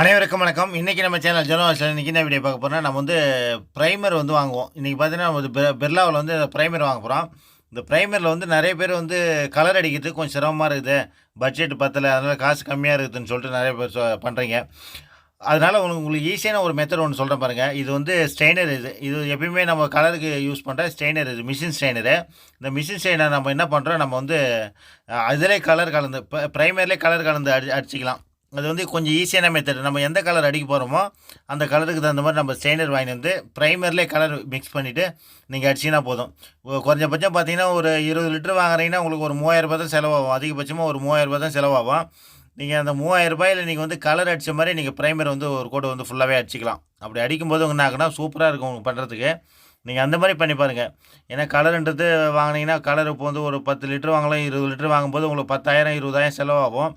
அனைவருக்கும் வணக்கம். இன்றைக்கி நம்ம சேனல் ஜனவாசில் இன்றைக்கி என்ன வீடியோ பார்க்க போகிறோம்னா நம்ம வந்து ப்ரைமர் வந்து வாங்குவோம். இன்றைக்கி பார்த்தீங்கன்னா நம்ம வந்து பிர்லாவில் வந்து ப்ரைமர் வாங்க போகிறோம் இந்த ப்ரைமரில் வந்து நிறைய பேர் வந்து கலர் அடிக்கிறதுக்கு கொஞ்சம் சிரமமாக இருக்குது. பட்ஜெட் பத்தலை அதனால் காசு கம்மியாக இருக்குதுன்னு சொல்லிட்டு நிறைய பேர் சொ பண்ணுறீங்க அதனால் உங்களுக்கு உங்களுக்கு ஈஸியான ஒரு மெத்தட் ஒன்று சொல்கிறேன் பாருங்கள் இது வந்து ஸ்டெய்னர் இது. இது எப்பயுமே நம்ம கலருக்கு யூஸ் பண்ணுற ஸ்ட்ரெயினர் இது மிஷின் ஸ்டெய்னரு இந்த மிஷின் ஸ்டெய்னர் நம்ம என்ன பண்ணுறோம் நம்ம வந்து அதிலே கலர் கலந்து ப்ரைமர்லேயே கலர் கலந்து அடி அடிச்சிக்கலாம். அது வந்து கொஞ்சம் ஈஸியான மெத்தட் நம்ம எந்த கலர் அடிக்க போகிறோமோ அந்த கலருக்கு தகுந்த மாதிரி நம்ம ஸ்ட்ரெயினர் வாங்கிட்டு வந்து ப்ரைமர்லேயே கலர் மிக்ஸ் பண்ணிவிட்டு நீங்கள் அடிச்சிங்கன்னா போதும். குறைஞ்சபட்சம் பார்த்தீங்கன்னா ஒரு இருபது லிட்டர் வாங்குறீங்கன்னா உங்களுக்கு ஒரு மூவாயிரம் ரூபாய் தான் செலவாகும். அதிகபட்சமாக ஒரு மூவாயிரம் ரூபாய் தான் செலவாகும். நீங்கள் அந்த மூவாயிரம் ரூபாயில் நீங்கள் வந்து கலர் அடித்த மாதிரி நீங்கள் ப்ரைமர் வந்து ஒரு கோடு வந்து ஃபுல்லாகவே அடிச்சிக்கலாம். அப்படி அடிக்கும்போது என்ன ஆகுனா சூப்பராக இருக்கும் உங்களுக்கு பண்ணுறதுக்கு நீங்கள் அந்த மாதிரி பண்ணி பாருங்கள் ஏன்னா கலருன்றது வாங்கினீங்கன்னா கலர் இப்போ வந்து ஒரு பத்து லிட்டர் வாங்கலாம் இருபது லிட்டர் வாங்கும்போது உங்களுக்கு பத்தாயிரம் இருபதாயிரம் செலவாகும்.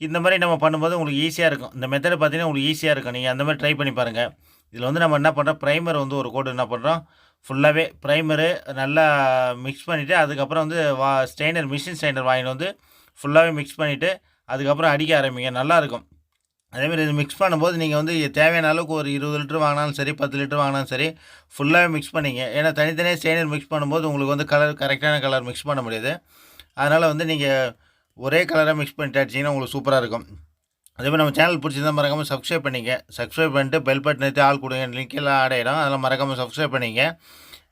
இந்த மாதிரி நம்ம பண்ணும்போது உங்களுக்கு ஈஸியாக இருக்கும். இந்த மெத்தடை பார்த்தீங்கன்னா உங்களுக்கு ஈஸியாக இருக்கும். நீங்கள் அந்த மாதிரி ட்ரை பண்ணி பாருங்கள் இதில் வந்து நம்ம என்ன பண்ணுறோம் ப்ரைமர் வந்து ஒரு கோடு என்ன பண்ணுறோம் ஃபுல்லாகவே ப்ரைமரு நல்லா மிக்ஸ் பண்ணிவிட்டு அதுக்கப்புறம் வந்து வா ஸ்ட்ரெயினர் மிஷின் ஸ்ட்ரெயினர் வாங்கிட்டு வந்து ஃபுல்லாகவே மிக்ஸ் பண்ணிவிட்டு அதுக்கப்புறம் அடிக்க ஆரம்பிங்க. நல்லாயிருக்கும் அதேமாதிரி இது மிக்ஸ் பண்ணும்போது நீங்கள் வந்து தேவையான அளவுக்கு ஒரு இருபது லிட்டர் வாங்கினாலும் சரி பத்து லிட்டர் வாங்கினாலும் சரி ஃபுல்லாகவே மிக்ஸ் பண்ணிங்க. ஏன்னா தனித்தனியாக ஸ்ட்ரெயினர் மிக்ஸ் பண்ணும்போது உங்களுக்கு வந்து கலர் கரெக்டான கலர் மிக்ஸ் பண்ண முடியாது. அதனால் வந்து நீங்கள் ஒரே கலராக மிக்ஸ் பண்ணிட்டு அடிச்சிங்கன்னா உங்களுக்கு சூப்பராக இருக்கும். அதே மாதிரி நம்ம சேனல் பிடிச்சிருந்தா மறக்காமல் சப்ஸ்கிரைப் பண்ணிங்க. சப்ஸ்கிரைப் பண்ணிட்டு பெல் பட்டன் எடுத்து ஆள் கொடுங்க. லிங்க் எல்லாம் ஆட் ஆகிடும் அதெல்லாம் மறக்காமல் சப்ஸ்கிரைப் பண்ணிங்க.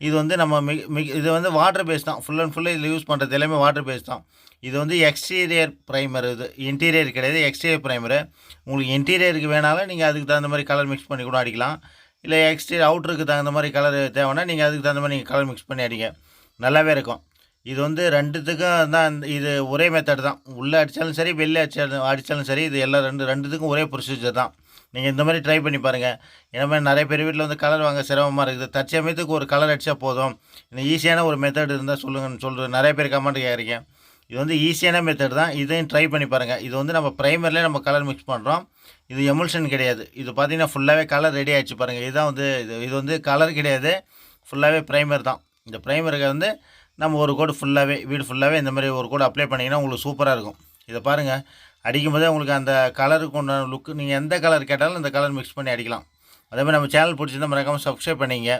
இது வந்து நம்ம மிக மிக் இது வந்து வாட்டர் பேஸ் தான். ஃபுல் அண்ட் ஃபுல்லாக இதில் யூஸ் பண்ணுறது எல்லாமே வாட்டர் பேஸ் தான். இது வந்து எக்ஸ்டீரியர் ப்ரைமர் இது. இன்டீரியர் கிடையாது எக்ஸ்டீரியர் ப்ரைமரு உங்களுக்கு இன்டீரியருக்கு வேணாலும் நீங்கள் அதுக்கு தகுந்த மாதிரி கலர் மிக்ஸ் பண்ணி கூட அடிக்கலாம். இல்லை எக்ஸ்டீரியர் அவுட்டருக்கு தகுந்த மாதிரி கலர் தேவைன்னா நீங்கள் அதுக்கு தகுந்த மாதிரி நீங்கள் கலர் மிக்ஸ் பண்ணி அடிங்க. நல்லாவே இருக்கும். இது வந்து ரெண்டுத்துக்கும் தான் இது ஒரே மெத்தட் தான். உள்ளே அடித்தாலும் சரி வெளில அடிச்சாலும் அடித்தாலும் சரி இது எல்லாம் ரெண்டு ரெண்டுத்துக்கும் ஒரே ப்ரொசீஜர் தான். நீங்கள் இந்த மாதிரி ட்ரை பண்ணி பாருங்கள் ஏன்னா மாதிரி நிறைய பேர் வீட்டில் வந்து கலர் வாங்க சிரமமாக இருக்குது. தற்சமயத்துக்கு ஒரு கலர் அடித்தா போதும். இந்த ஈஸியான ஒரு மெத்தட் இருந்தால் சொல்லுங்கன்னு சொல்கிற நிறைய பேர் கமெண்ட் கேட்குறீங்க இது வந்து ஈஸியான மெத்தட் தான். இதையும் ட்ரை பண்ணி பாருங்கள் இது வந்து நம்ம ப்ரைமர்லேயே நம்ம கலர் மிக்ஸ் பண்ணுறோம் இது எமுல்ஷன் கிடையாது. இது பார்த்தீங்கன்னா ஃபுல்லாகவே கலர் ரெடி ஆகிடுச்சு பாருங்கள் இதுதான் வந்து இது இது வந்து கலர் கிடையாது. ஃபுல்லாகவே ப்ரைமர் தான். இந்த ப்ரைமருக்கு வந்து நம்ம ஒரு கோடு ஃபுல்லாகவே வீடு ஃபுல்லாகவே இந்த மாதிரி ஒரு கோடு அப்ளை பண்ணிங்கன்னா உங்களுக்கு சூப்பராக இருக்கும். இதை பாருங்கள் அடிக்கும்போதே உங்களுக்கு அந்த கலருக்கு உண்டான லுக்கு நீங்கள் எந்த கலர் கேட்டாலும் அந்த கலர் மிக்ஸ் பண்ணி அடிக்கலாம். அதே மாதிரி நம்ம சேனல் பிடிச்சிருந்தா மறக்காமல் சப்ஸ்கிரைப் பண்ணிங்க.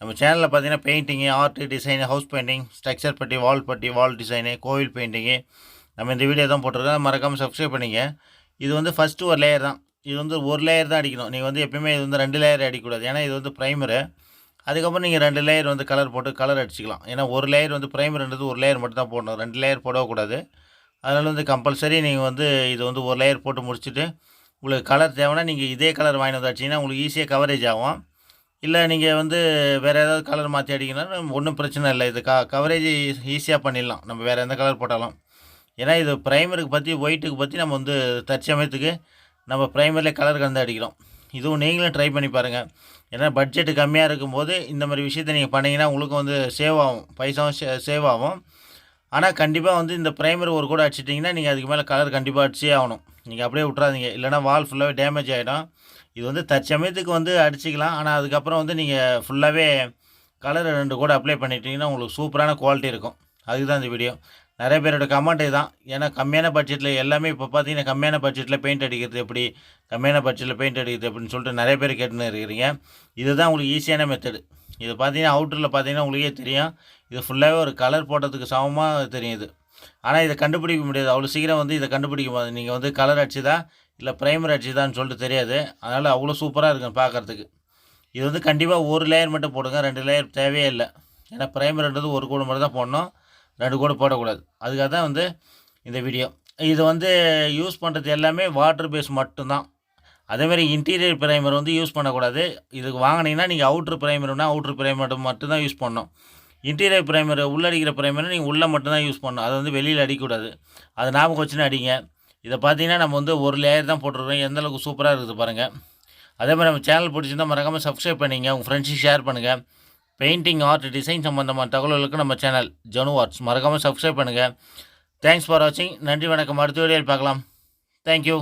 நம்ம சேனலில் பார்த்தீங்கன்னா painting art design house painting structure putty wall putty வால் டிசைனு கோவில் பெயிண்டிங்கு நம்ம இந்த வீடியோ தான் போட்டிருக்கோம். மறக்காமல் சப்ஸ்கிரைப் பண்ணிங்க. இது வந்து ஃபஸ்ட்டு ஒரு லேயர் தான். இது வந்து ஒரு லேயர் தான் அடிக்கணும். நீங்கள் வந்து எப்பயுமே இது வந்து ரெண்டு லேயர் அடிக்கக்கூடாது. ஏன்னா இது வந்து ப்ரைமரு அதுக்கப்புறம் நீங்கள் ரெண்டு லேயர் வந்து கலர் போட்டு கலர் அடிச்சிக்கலாம். ஏன்னா ஒரு லேயர் வந்து ப்ரைமர்ன்றது ஒரு லேயர் மட்டும் தான் போடணும். ரெண்டு லேயர் போடக்கூடாது. அதனால் வந்து கம்பல்சரி நீங்கள் வந்து இது வந்து ஒரு லேயர் போட்டு முடிச்சுட்டு உங்களுக்கு கலர் தேவைன்னா நீங்கள் இதே கலர் வாங்கி வந்து அடிச்சிங்கன்னா உங்களுக்கு ஈஸியாக கவரேஜ் ஆகும். இல்லை நீங்கள் வந்து வேறு ஏதாவது கலர் மாற்றி அடிக்கணும்னா ஒன்றும் பிரச்சனை இல்லை. இது க கவரேஜ் ஈஸியாக பண்ணிடலாம். நம்ம வேறு எந்த கலர் போட்டாலும். ஏன்னா இது ப்ரைமருக்கு பற்றி ஒயிட்டுக்கு பற்றி நம்ம வந்து தற்சமயத்துக்கு நம்ம ப்ரைமரில் கலர் கலந்து அடிக்கிறோம். இதுவும் நீங்களும் ட்ரை பண்ணி பாருங்கள் ஏன்னா பட்ஜெட்டு கம்மியாக இருக்கும்போது இந்த மாதிரி விஷயத்தை நீங்கள் பண்ணிங்கன்னா உங்களுக்கு வந்து சேவ் ஆகும். பைசாவும் சேவ் ஆகும். ஆனால் கண்டிப்பாக வந்து இந்த ப்ரைமர் ஒரு கூட அடிச்சிட்டிங்கன்னா நீங்கள் அதுக்கு மேலே கலர் கண்டிப்பாக அடிச்சே ஆகணும். நீங்கள் அப்படியே விட்றாதீங்க இல்லைனா வால் ஃபுல்லாகவே டேமேஜ் ஆகிடும் இது வந்து தற்சமயத்துக்கு வந்து அடிச்சிக்கலாம். ஆனால் அதுக்கப்புறம் வந்து நீங்கள் ஃபுல்லாகவே கலர் ரெண்டு கூட அப்ளை பண்ணிட்டீங்கன்னா உங்களுக்கு சூப்பரான குவாலிட்டி இருக்கும். அதுக்கு தான் இந்த வீடியோ நிறைய பேரோட கமெண்ட் இதுதான். ஏன்னா கம்மியான பட்ஜெட்டில் எல்லாமே இப்போ பார்த்தீங்கன்னா கம்மியான பட்ஜெட்டில் பெயிண்ட் அடிக்கிறது எப்படி? கம்மியான பட்ஜெட்டில் பெயிண்ட் அடிக்கிறது அப்படின்னு சொல்லிட்டு நிறைய பேர் கேட்டுன்னு இருக்கிறீங்க. இதுதான் உங்களுக்கு ஈஸியான மெத்தடு இது பார்த்தீங்கன்னா அவுட்டரில் பார்த்தீங்கன்னா உங்களுக்கே தெரியும். இது ஃபுல்லாகவே ஒரு கலர் போட்டதுக்கு சமமாக தெரியும் இது. ஆனால் இதை கண்டுபிடிக்க முடியாது. அவ்வளோ சீக்கிரம் வந்து இதை கண்டுபிடிக்க முடியாது. நீங்கள் வந்து கலர் அடிச்சுதா இல்லை ப்ரைமர் அடிச்சுதான்னு சொல்லிட்டு தெரியாது. அதனால் அவ்வளோ சூப்பராக இருக்கும் பார்க்குறதுக்கு இது வந்து கண்டிப்பாக ஒரு லேயர் மட்டும் போடுங்க. ரெண்டு லேயர் தேவையே இல்லை. ஏன்னா ப்ரைமர்ன்றது ஒரு கூட மட்டும் தான் போடணும். ரெண்டு கூட போடக்கூடாது. அதுக்காக தான் வந்து இந்த வீடியோ இது வந்து யூஸ் பண்ணுறது எல்லாமே வாட்டர் பேஸ் மட்டும்தான். அதேமாதிரி இன்டீரியர் ப்ரைமர் வந்து யூஸ் பண்ணக்கூடாது. இதுக்கு வாங்கினீங்கன்னா நீங்கள் அவுட்ரு ப்ரைமர்னா அவுட்ரு ப்ரைமர் மட்டும்தான் யூஸ் பண்ணணும். இன்டீரியர் ப்ரைமர் உள்ளடிக்கிற ப்ரைமர் நீங்கள் உள்ளே மட்டும்தான் யூஸ் பண்ணணும். அதை வந்து வெளியில் அடிக்கக்கூடாது. அது ஞாபகம் வச்சுன்னு அடிங்க. இதை பார்த்தீங்கன்னா நம்ம வந்து ஒரு லேயர் தான் போட்டுருக்கோம். எந்த அளவுக்கு சூப்பராக இருக்குது பாருங்கள் அதே மாதிரி நம்ம சேனல் பிடிச்சிருந்தா மறக்காமல் சப்ஸ்கிரைப் பண்ணிங்க. உங்கள் ஃப்ரெண்ட்ஸுக்கு ஷேர் பண்ணுங்கள் பெயிண்டிங் ஆர்ட் டிசைன் சம்மந்தமான தகவல்களுக்கு நம்ம சேனல் ஜனு ஆர்ட்ஸ் மறக்காமல் சப்ஸ்கிரைப் பண்ணுங்கள் தேங்க்ஸ் ஃபார் வாட்சிங் நன்றி வணக்கம். அடுத்த வீடியோவில் பார்க்கலாம். தேங்க்யூ